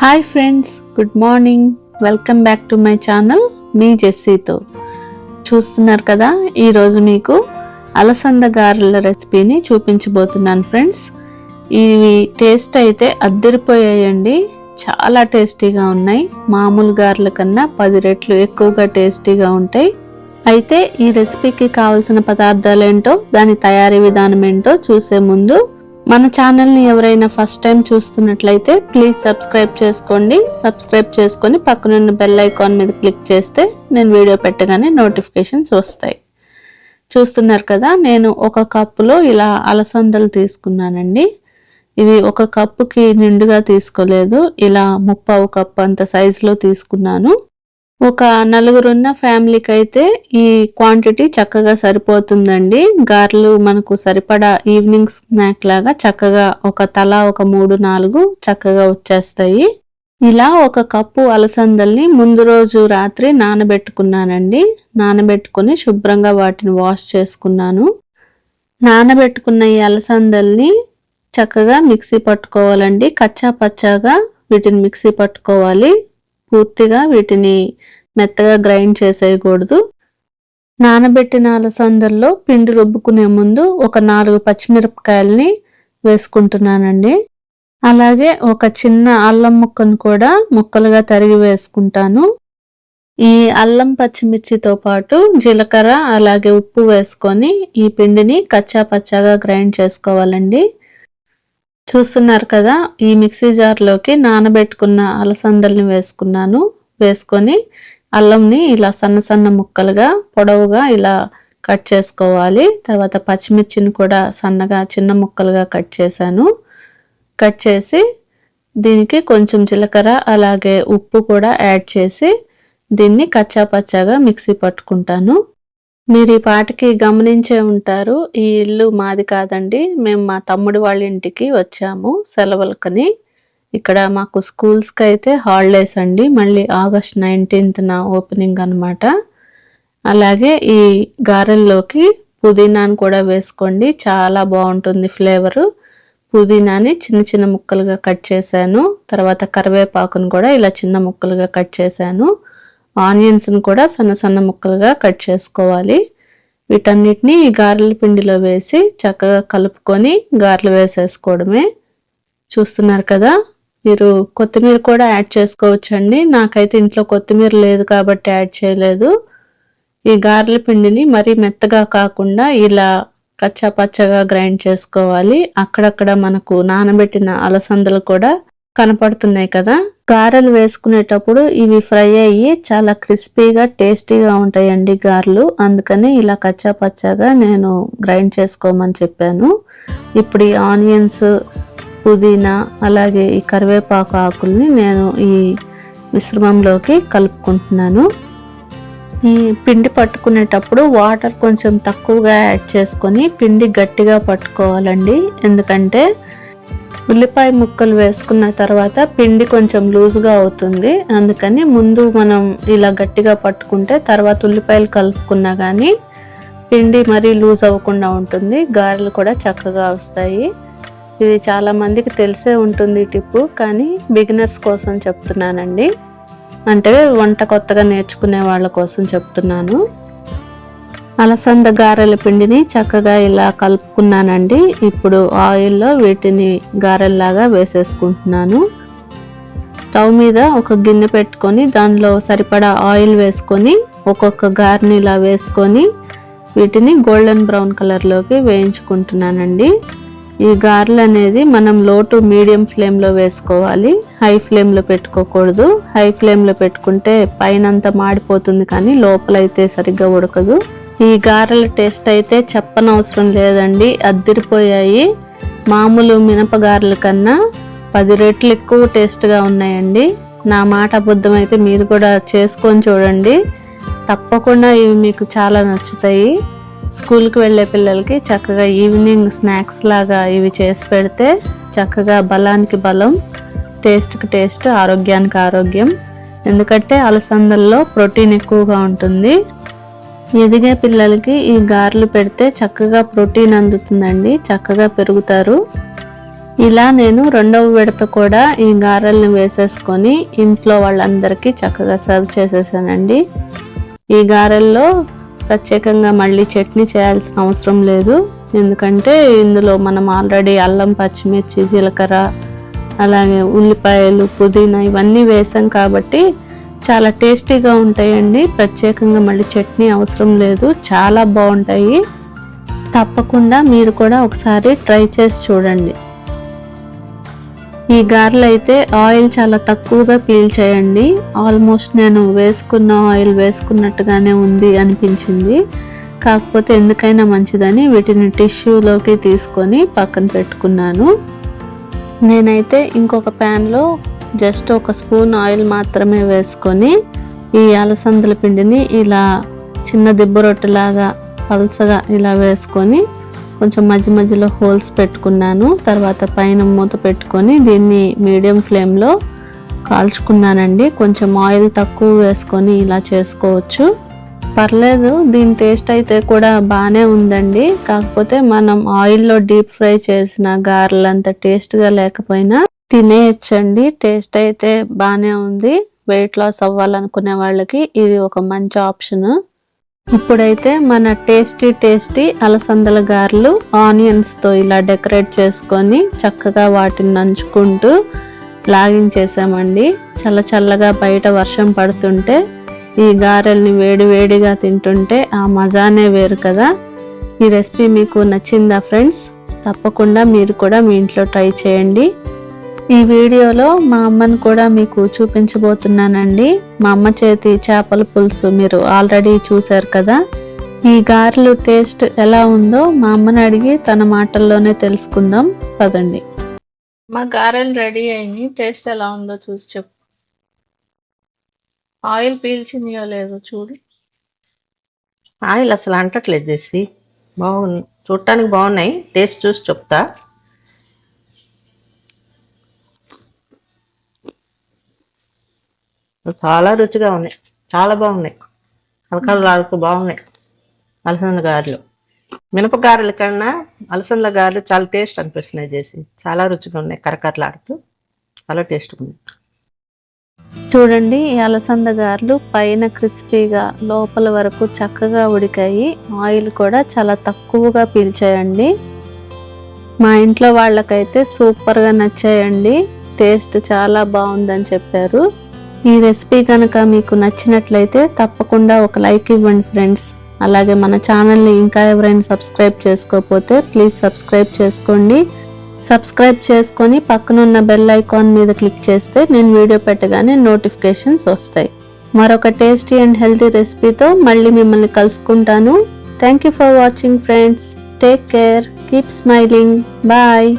Hi friends good morning welcome back to my channel మీ జెస్సీతో. చూస్తున్నారు కదా ఈరోజు మీకు అలసంద గారెల రెసిపీని చూపించబోతున్నాను ఫ్రెండ్స్ ఇవి టేస్ట్ అయితే అద్దరిపోయాయండి చాలా టేస్టీగా ఉన్నాయి. మామూలు గారెల కన్నా పది రెట్లు ఎక్కువగా టేస్టీగా ఉంటాయి. అయితే ఈ రెసిపీకి కావలసిన పదార్థాలు ఏంటో దాని తయారీ విధానం ఏంటో చూసే ముందు మన ఛానల్ని ఎవరైనా ఫస్ట్ టైం చూస్తున్నట్లయితే ప్లీజ్ సబ్స్క్రైబ్ చేసుకోండి. సబ్స్క్రైబ్ చేసుకొని పక్కనున్న బెల్ ఐకాన్ మీద క్లిక్ చేస్తే నేను వీడియో పెట్టగానే నోటిఫికేషన్స్ వస్తాయి. చూస్తున్నారు కదా నేను ఒక కప్పులో ఇలా అలసందలు తీసుకున్నానండి. ఇవి ఒక కప్పుకి నిండుగా తీసుకోలేదు. ఇలా ముప్పావు కప్పు అంత సైజులో తీసుకున్నాను. ఒక నలుగురున్న ఫ్యామిలీకి అయితే ఈ క్వాంటిటీ చక్కగా సరిపోతుందండి. గారెలు మనకు సరిపడా ఈవినింగ్ స్నాక్ లాగా చక్కగా ఒక తల ఒక మూడు నాలుగు చక్కగా వచ్చేస్తాయి. ఇలా ఒక కప్పు అలసందల్ని ముందు రోజు రాత్రి నానబెట్టుకున్నానండి. నానబెట్టుకుని శుభ్రంగా వాటిని వాష్ చేసుకున్నాను. నానబెట్టుకున్న ఈ అలసందల్ని చక్కగా మిక్సీ పట్టుకోవాలండి. కచ్చా పచ్చాగా వీటిని మిక్సీ పట్టుకోవాలి. పూర్తిగా వీటిని మెత్తగా గ్రైండ్ చేసేయకూడదు. నానబెట్టిన అలసందల్లో పిండి రుబ్బుకునే ముందు ఒక నాలుగు పచ్చిమిరపకాయల్ని వేసుకుంటున్నానండి. అలాగే ఒక చిన్న అల్లం ముక్కను కూడా ముక్కలుగా తరిగి వేసుకుంటాను. ఈ అల్లం పచ్చిమిర్చితో పాటు జీలకర్ర అలాగే ఉప్పు వేసుకొని ఈ పిండిని కచ్చా పచ్చాగా గ్రైండ్ చేసుకోవాలండి. చూస్తున్నారు కదా ఈ మిక్సీ జార్లోకి నానబెట్టుకున్న అలసందల్ని వేసుకున్నాను. వేసుకొని అల్లంని ఇలా సన్న సన్న ముక్కలుగా పొడవుగా ఇలా కట్ చేసుకోవాలి. తర్వాత పచ్చిమిర్చిని కూడా సన్నగా చిన్న ముక్కలుగా కట్ చేశాను. కట్ చేసి దీనికి కొంచెం జీలకర్ర అలాగే ఉప్పు కూడా యాడ్ చేసి దీన్ని కచ్చా పచ్చాగా మిక్సీ పట్టుకుంటాను. మీరు ఈ పాటకి గమనించే ఉంటారు. ఈ ఇల్లు మాది కాదండి. మేము మా తమ్ముడు వాళ్ళ ఇంటికి వచ్చాము సెలవులకని. ఇక్కడ మాకు స్కూల్స్కి అయితే హాలిడేస్ అండి. మళ్ళీ ఆగస్ట్ నైన్టీన్త్న ఓపెనింగ్ అనమాట అలాగే ఈ గారెల్లోకి పుదీనాను కూడా వేసుకోండి. చాలా బాగుంటుంది ఫ్లేవరు. పుదీనాని చిన్న చిన్న ముక్కలుగా కట్ చేశాను. తర్వాత కరివేపాకును కూడా ఇలా చిన్న ముక్కలుగా కట్ చేశాను. ఆనియన్స్ని కూడా సన్న సన్న ముక్కలుగా కట్ చేసుకోవాలి. వీటన్నిటిని ఈ గారెల పిండిలో వేసి చక్కగా కలుపుకొని గారెలు వేసేసుకోవడమే. చూస్తున్నారు కదా? మీరు కొత్తిమీర కూడా యాడ్ చేసుకోవచ్చండి. నాకైతే ఇంట్లో కొత్తిమీర లేదు కాబట్టి యాడ్ చేయలేదు. ఈ గారెల పిండిని మరీ మెత్తగా కాకుండా ఇలా కచ్చా పచ్చగా గ్రైండ్ చేసుకోవాలి. అక్కడక్కడ మనకు నానబెట్టిన అలసందలు కూడా కనపడుతున్నాయి కదా? గారెలు వేసుకునేటప్పుడు ఇవి ఫ్రై అయ్యి చాలా క్రిస్పీగా టేస్టీగా ఉంటాయండి గారెలు. అందుకని ఇలా కచ్చా పచ్చాగా నేను గ్రైండ్ చేసుకోమని చెప్పాను. ఇప్పుడు ఈ ఆనియన్స్ పుదీనా అలాగే ఈ కరివేపాకు ఆకుల్ని నేను ఈ మిశ్రమంలోకి కలుపుకుంటున్నాను. ఈ పిండి పట్టుకునేటప్పుడు వాటర్ కొంచెం తక్కువగా యాడ్ చేసుకొని పిండి గట్టిగా పట్టుకోవాలండి. ఎందుకంటే ఉల్లిపాయ ముక్కలు వేసుకున్న తర్వాత పిండి కొంచెం లూజ్గా అవుతుంది. అందుకని ముందు మనం ఇలా గట్టిగా పట్టుకుంటే తర్వాత ఉల్లిపాయలు కలుపుకున్నా కానీ పిండి మరీ లూజ్ అవ్వకుండా ఉంటుంది. గారెలు కూడా చక్కగా వస్తాయి. ఇది చాలా మందికి తెలిసే ఉంటుంది టిప్పు కానీ బిగినర్స్ కోసం చెప్తున్నానండి. అంటే వంట కొత్తగా నేర్చుకునే వాళ్ళ కోసం చెప్తున్నాను. అలసంద గారెల పిండిని చక్కగా ఇలా కలుపుకున్నానండి. ఇప్పుడు ఆయిల్లో వీటిని గారెల్లాగా వేసేసుకుంటున్నాను. స్టవ్ మీద ఒక గిన్నె పెట్టుకొని దానిలో సరిపడా ఆయిల్ వేసుకొని ఒక్కొక్క గారెని ఇలా వేసుకొని వీటిని గోల్డెన్ బ్రౌన్ కలర్లోకి వేయించుకుంటున్నానండి. ఈ గారెలు అనేది మనం లో టు మీడియం ఫ్లేమ్లో వేసుకోవాలి. హై ఫ్లేమ్లో పెట్టుకోకూడదు. హై ఫ్లేమ్లో పెట్టుకుంటే పైనంతా మాడిపోతుంది కానీ లోపలైతే సరిగ్గా ఉడకదు. ఈ గారెల టేస్ట్ అయితే చెప్పనవసరం లేదండి. అద్దిరిపోయాయి. మామూలు మినపగారెల కన్నా పది రెట్లు ఎక్కువ టేస్ట్గా ఉన్నాయండి. నా మాట అబద్ధం అయితే మీరు కూడా చేసుకొని చూడండి. తప్పకుండా ఇవి మీకు చాలా నచ్చుతాయి. స్కూల్కి వెళ్ళే పిల్లలకి చక్కగా ఈవినింగ్ స్నాక్స్ లాగా ఇవి చేసి పెడితే చక్కగా బలానికి బలం టేస్ట్కి టేస్ట్ ఆరోగ్యానికి ఆరోగ్యం. ఎందుకంటే అలసందల్లో ప్రోటీన్ ఎక్కువగా ఉంటుంది. ఎదిగే పిల్లలకి ఈ గారెలు పెడితే చక్కగా ప్రోటీన్ అందుతుందండి చక్కగా పెరుగుతారు. ఇలా నేను రెండవ విడత కూడా ఈ గారెల్ని వేసేసుకొని ఇంట్లో వాళ్ళందరికీ చక్కగా సర్వ్ చేసేసానండి. ఈ గారెల్లో ప్రత్యేకంగా మళ్ళీ చట్నీ చేయాల్సిన అవసరం లేదు. ఎందుకంటే ఇందులో మనం ఆల్రెడీ అల్లం పచ్చిమిర్చి జీలకర్ర అలాగే ఉల్లిపాయలు పుదీనా ఇవన్నీ వేసాం కాబట్టి చాలా టేస్టీగా ఉంటాయండి. ప్రత్యేకంగా మళ్ళీ చట్నీ అవసరం లేదు. చాలా బాగుంటాయి. తప్పకుండా మీరు కూడా ఒకసారి ట్రై చేసి చూడండి. ఈ గారెలు అయితే ఆయిల్ చాలా తక్కువగా పీల్చేయండి. ఆల్మోస్ట్ నేను వేసుకున్న ఆయిల్ వేసుకున్నట్టుగానే ఉంది అనిపించింది. కాకపోతే ఎందుకైనా మంచిదని వీటిని టిష్యూలోకి తీసుకొని పక్కన పెట్టుకున్నాను. నేనైతే ఇంకొక ప్యాన్లో జస్ట్ ఒక స్పూన్ ఆయిల్ మాత్రమే వేసుకొని ఈ అలసందల పిండిని ఇలా చిన్న దిబ్బ రొట్టెలాగా పల్సగా ఇలా వేసుకొని కొంచెం మధ్య మధ్యలో హోల్స్ పెట్టుకున్నాను. తర్వాత పైన మూత పెట్టుకొని దీన్ని మీడియం ఫ్లేమ్లో కాల్చుకున్నానండి. కొంచెం ఆయిల్ తక్కువ వేసుకొని ఇలా చేసుకోవచ్చు. పర్లేదు దీని టేస్ట్ అయితే కూడా బాగానే ఉందండి. కాకపోతే మనం ఆయిల్లో డీప్ ఫ్రై చేసిన గారెలు అంత టేస్ట్గా లేకపోయినా తినేయచ్చండి. టేస్ట్ అయితే బాగానే ఉంది. వెయిట్ లాస్ అవ్వాలనుకునే వాళ్ళకి ఇది ఒక మంచి ఆప్షన్. ఇప్పుడైతే మన టేస్టీ టేస్టీ అలసందల గారెలు ఆనియన్స్తో ఇలా డెకరేట్ చేసుకొని చక్కగా వాటిని నంచుకుంటూ లాగించేసామండి. చల్ల చల్లగా బయట వర్షం పడుతుంటే ఈ గారెల్ని వేడి వేడిగా తింటుంటే ఆ మజానే వేరు కదా. ఈ రెసిపీ మీకు నచ్చిందా ఫ్రెండ్స్? తప్పకుండా మీరు కూడా మీ ఇంట్లో ట్రై చేయండి. ఈ వీడియోలో మా అమ్మని కూడా మీకు చూపించబోతున్నానండి. మా అమ్మ చేతి చేపల పులుసు మీరు ఆల్రెడీ చూశారు కదా. ఈ గారెలు టేస్ట్ ఎలా ఉందో మా అమ్మని అడిగి తన మాటల్లోనే తెలుసుకుందాం. పదండి. మా గారెలు రెడీ అయింది టేస్ట్ ఎలా ఉందో చూసి చెప్పు. ఆయిల్ పీల్చిందో లేదో చూడు. ఆయిల్ అసలు అంటట్లేదు చేసి బాగుంది. చూడటానికి బాగున్నాయి. టేస్ట్ చూసి చెప్తా. చాలా రుచిగా ఉన్నాయి. చాలా బాగున్నాయి. కలకలలాడుతూ బాగున్నాయి. అలసంద గారెలు. మినపగారెల కన్నా అలసంద గారెలు చాలా టేస్ట్ అనిపిస్తున్నాయి చేసి. చాలా రుచిగా ఉన్నాయి. కరకరలాడుతూ చాలా టేస్ట్గా ఉన్నాయి. చూడండి ఈ అలసంద గారెలు పైన క్రిస్పీగా లోపల వరకు చక్కగా ఉడికాయి. ఆయిల్ కూడా చాలా తక్కువగా పీల్చాయండి. మా ఇంట్లో వాళ్ళకైతే సూపర్గా నచ్చాయండి. టేస్ట్ చాలా బాగుందని చెప్పారు. ఈ రెసిపీ కనుక మీకు నచ్చినట్లయితే తప్పకుండా ఒక లైక్ ఇవ్వండి ఫ్రెండ్స్. అలాగే మన ఛానల్ని ఇంకా ఎవరైనా సబ్స్క్రైబ్ చేసుకోకపోతే ప్లీజ్ సబ్స్క్రైబ్ చేసుకోండి. సబ్స్క్రైబ్ చేసుకొని పక్కనున్న బెల్ ఐకాన్ మీద క్లిక్ చేస్తే నేను వీడియో పెట్టగానే నోటిఫికేషన్స్ వస్తాయి. మరొక టేస్టీ అండ్ హెల్తీ రెసిపీతో మళ్ళీ మిమ్మల్ని కలుసుకుంటాను. Thank you for watching friends take care keep smiling bye